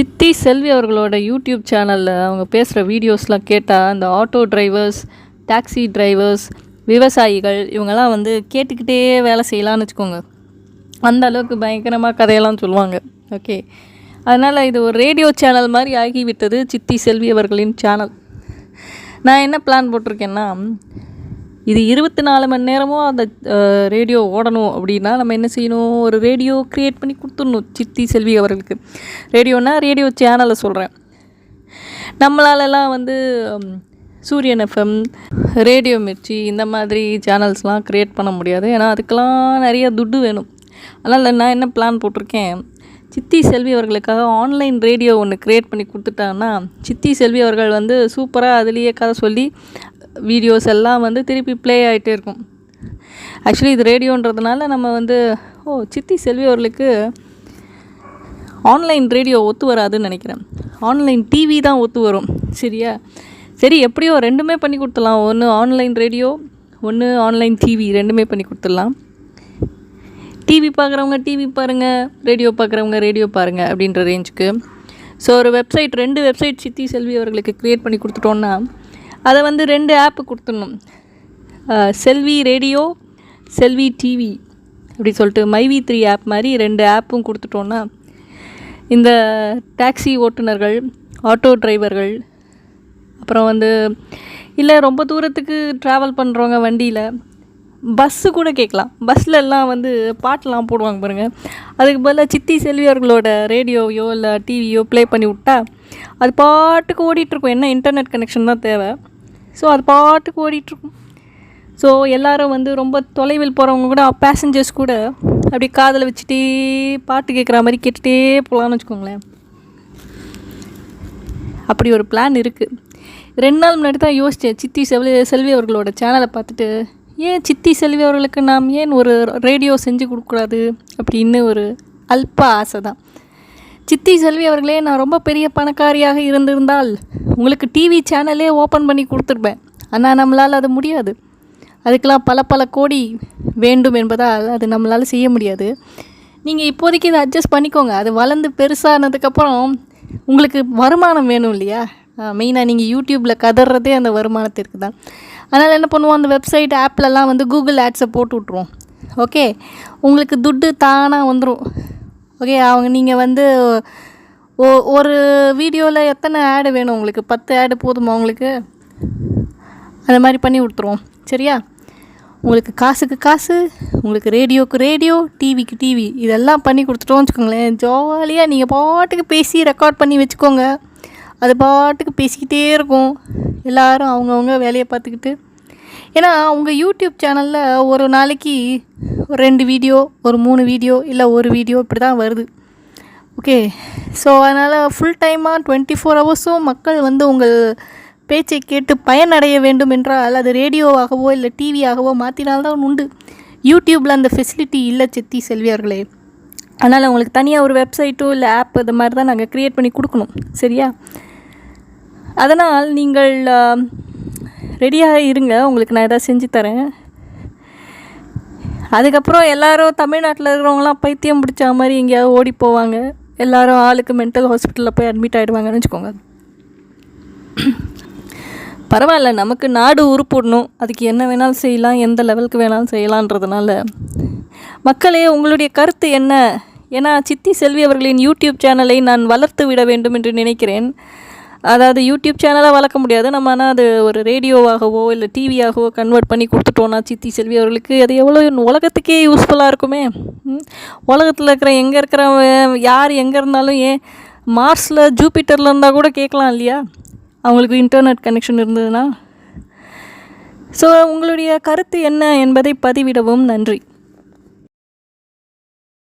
சித்தி செல்வி அவர்களோட யூடியூப் சேனலில் அவங்க பேசுகிற வீடியோஸ்லாம் கேட்டால் இந்த ஆட்டோ டிரைவர்ஸ் டாக்ஸி டிரைவர்ஸ் விவசாயிகள் இவங்கெல்லாம் வந்து கேட்டுக்கிட்டே வேலை செய்யலாம்னு வச்சுக்கோங்க. அந்த அளவுக்கு பயங்கரமாக கதையெல்லாம் சொல்லுவாங்க. ஓகே அதனால் இது ஒரு ரேடியோ சேனல் மாதிரி ஆகிவிட்டது சித்தி செல்வி அவர்களின் சேனல் நான் என்ன பிளான் போட்டிருக்கேன்னா இது இருபத்தி நாலு மணி நேரமும் அந்த ரேடியோ ஓடணும் அப்படின்னா நம்ம என்ன செய்யணும்? ஒரு ரேடியோ க்ரியேட் பண்ணி கொடுத்துடணும் சித்தி செல்வி அவர்களுக்கு. ரேடியோனா ரேடியோ சேனலை சொல்கிறேன் நம்மளாலலாம் வந்து சூரியன் எஃப்எம் ரேடியோ மிர்ச்சி இந்த மாதிரி சேனல்ஸ்லாம் க்ரியேட் பண்ண முடியாது. ஏன்னா அதுக்கெலாம் நிறைய துட்டு வேணும். அதனால் நான் என்ன பிளான் போட்டிருக்கேன்? சித்தி செல்வி அவர்களுக்காக ஆன்லைன் ரேடியோ ஒன்று க்ரியேட் பண்ணி கொடுத்துட்டாங்கன்னா சித்தி செல்வி அவர்கள் வந்து சூப்பராக அதுலேயே கதை சொல்லி வீடியோஸ் எல்லாம் வந்து திருப்பி ப்ளே ஆகிட்டே இருக்கும். ஆக்சுவலி இது ரேடியோன்றதுனால நம்ம வந்து ஓ சித்தி செல்வி அவர்களுக்கு ஆன்லைன் ரேடியோ ஒத்து வராதுன்னு நினைக்கிறேன். ஆன்லைன் டிவி தான் ஒத்து வரும். சரியா? சரி எப்படியோ ரெண்டுமே பண்ணி கொடுத்துடலாம். ஒன்று ஆன்லைன் ரேடியோ ஒன்று ஆன்லைன் டிவி ரெண்டுமே பண்ணி கொடுத்துடலாம். டிவி பார்க்குறவங்க டிவி பாருங்கள் ரேடியோ பார்க்குறவங்க ரேடியோ பாருங்கள் அப்படின்ற ரேஞ்சுக்கு ஸோ ஒரு வெப்சைட் ரெண்டு வெப்சைட் சித்தி செல்வி அவர்களுக்கு க்ரியேட் பண்ணி கொடுத்துட்டோன்னா அதை வந்து ரெண்டு ஆப்பு கொடுத்துடணும். செல்வி ரேடியோ செல்வி டிவி அப்படி சொல்லிட்டு மைவி த்ரீ ஆப் மாதிரி ரெண்டு ஆப்பும் கொடுத்துட்டோன்னா இந்த டாக்ஸி ஓட்டுநர்கள் ஆட்டோ டிரைவர்கள் அப்புறம் வந்து இல்லை ரொம்ப தூரத்துக்கு ட்ராவல் பண்ணுறவங்க வண்டியில் பஸ்ஸு கூட கேட்கலாம். பஸ்ஸில் எல்லாம் வந்து பாட்டெலாம் போடுவாங்க பாருங்கள் அதுக்கு பதிலாக சித்தி செல்வி அவர்களோட ரேடியோவையோ இல்லை டிவியோ ப்ளே பண்ணி விட்டா அது பாட்டுக்கு ஓடிட்டுருக்கும் என்ன இன்டர்நெட் கனெக்ஷன் தான் தேவை. ஸோ அது பாட்டுக்கு ஓடிட்டுருக்கும். ஸோ எல்லோரும் வந்து ரொம்ப தொலைவில் போகிறவங்க கூட பேசஞ்சர்ஸ் கூட அப்படி காதில் வச்சுட்டே பாட்டு கேட்குற மாதிரி கேட்டுகிட்டே போகலான்னு வச்சுக்கோங்களேன். அப்படி ஒரு பிளான் இருக்குது ரெண்டு நாள் முன்னாடி தான் யோசித்தேன் சித்தி செல்வி செல்வி அவர்களோட சேனலை பார்த்துட்டு ஏன் சித்தி செல்வி அவர்களுக்கு நாம் ஏன் ஒரு ரேடியோ செஞ்சு கொடுக்கூடாது அப்படின்னு ஒரு அல்ப ஆசை தான். சித்தி செல்வி அவர்களே நான் ரொம்ப பெரிய பணக்காரியாக இருந்திருந்தால் உங்களுக்கு டிவி சேனலே ஓப்பன் பண்ணி கொடுத்துருப்பேன். ஆனால் நம்மளால் அது முடியாது. அதுக்கெலாம் பல பல கோடி வேண்டும் என்பதால் அது நம்மளால் செய்ய முடியாது. நீங்கள் இப்போதைக்கு இதை அட்ஜஸ்ட் பண்ணிக்கோங்க. அது வளர்ந்து பெருசானதுக்கப்புறம் உங்களுக்கு வருமானம் வேணும் இல்லையா? மெயினாக நீங்கள் யூடியூப்பில் கதறதே அந்த வருமானத்திற்கு தான். அதனால் என்ன பண்ணுவோம்? அந்த வெப்சைட் ஆப்லலாம் வந்து கூகுள் ஆட்ஸை போட்டு விட்ருவோம் ஓகே உங்களுக்கு துட்டு தானாக வந்துடும் ஓகே அவங்க நீங்கள் வந்து ஓ ஒரு வீடியோவில் எத்தனை ஆடு வேணும் உங்களுக்கு? பத்து ஆடு போதுமா உங்களுக்கு? அந்த மாதிரி பண்ணி கொடுத்துருவோம். சரியா? உங்களுக்கு காசுக்கு காசு உங்களுக்கு ரேடியோவுக்கு ரேடியோ டிவிக்கு டிவி இதெல்லாம் பண்ணி கொடுத்துட்டோம் வச்சுக்கோங்களேன். ஜாலியாக நீங்கள் பாட்டுக்கு பேசி ரெக்கார்ட் பண்ணி வச்சுக்கோங்க. அது பாட்டுக்கு பேசிக்கிட்டே இருக்கும். எல்லோரும் அவங்கவுங்க வேலையை பார்த்துக்கிட்டு. ஏன்னா உங்கள் யூடியூப் சேனலில் ஒரு நாளைக்கு ஒரு ரெண்டு வீடியோ ஒரு மூணு வீடியோ இல்லை ஒரு வீடியோ இப்படி தான் வருது. ஓகே ஸோ அதனால் ஃபுல் டைமாக டுவெண்ட்டி ஃபோர் ஹவர்ஸும் மக்கள் வந்து உங்கள் பேச்சை கேட்டு பயனடைய வேண்டும் என்றால் அது ரேடியோவாகவோ இல்லை டிவியாகவோ மாற்றினால்தான் உண்டு. யூடியூப்பில் அந்த ஃபெசிலிட்டி இல்லை சித்தி செல்வியார்களே. அதனால் உங்களுக்கு தனியாக ஒரு வெப்சைட்டோ இல்லை ஆப் இது மாதிரி தான் நாங்கள் க்ரியேட் பண்ணி கொடுக்கணும். சரியா? அதனால் நீங்கள் ரெடியாக இருங்க. உங்களுக்கு நான் எதாவது செஞ்சு தரேன். அதுக்கப்புறம் எல்லாரும் தமிழ்நாட்டில் இருக்கிறவங்களாம் பைத்தியம் பிடிச்ச மாதிரி எங்கேயாவது ஓடி போவாங்க. எல்லாரும் ஆளுக்கு மென்டல் ஹாஸ்பிட்டலில் போய் அட்மிட் ஆகிடுவாங்கன்னு வச்சுக்கோங்க. பரவாயில்ல நமக்கு நாடு உருப்பிடணும். அதுக்கு என்ன வேணாலும் செய்யலாம் எந்த லெவலுக்கு வேணாலும் செய்யலான்றதுனால. மக்களே உங்களுடைய கருத்து என்ன? ஏன்னா சித்தி செல்வி அவர்களின் யூடியூப் சேனலை நான் வளர்த்து விட வேண்டும் என்று நினைக்கிறேன். அதாவது யூடியூப் சேனலாக வளர்க்க முடியாது. நம்ம ஆனால் அது ஒரு ரேடியோவாகவோ இல்லை டிவியாகவோ கன்வெர்ட் பண்ணி கொடுத்துட்டோன்னா சித்தி செல்வி அவர்களுக்கு அது எவ்வளோ உலகத்துக்கே யூஸ்ஃபுல்லாக இருக்குமே. உலகத்தில் இருக்கிற எங்கே இருக்கிறவன் யார் எங்கே இருந்தாலும் ஏன் மார்ஸில் ஜூபிட்டரில் இருந்தால் கூட கேட்கலாம் இல்லையா? அவங்களுக்கு இன்டர்நெட் கனெக்ஷன் இருந்ததுன்னா. ஸோ உங்களுடைய கருத்து என்ன என்பதை பதிவிடவும் நன்றி.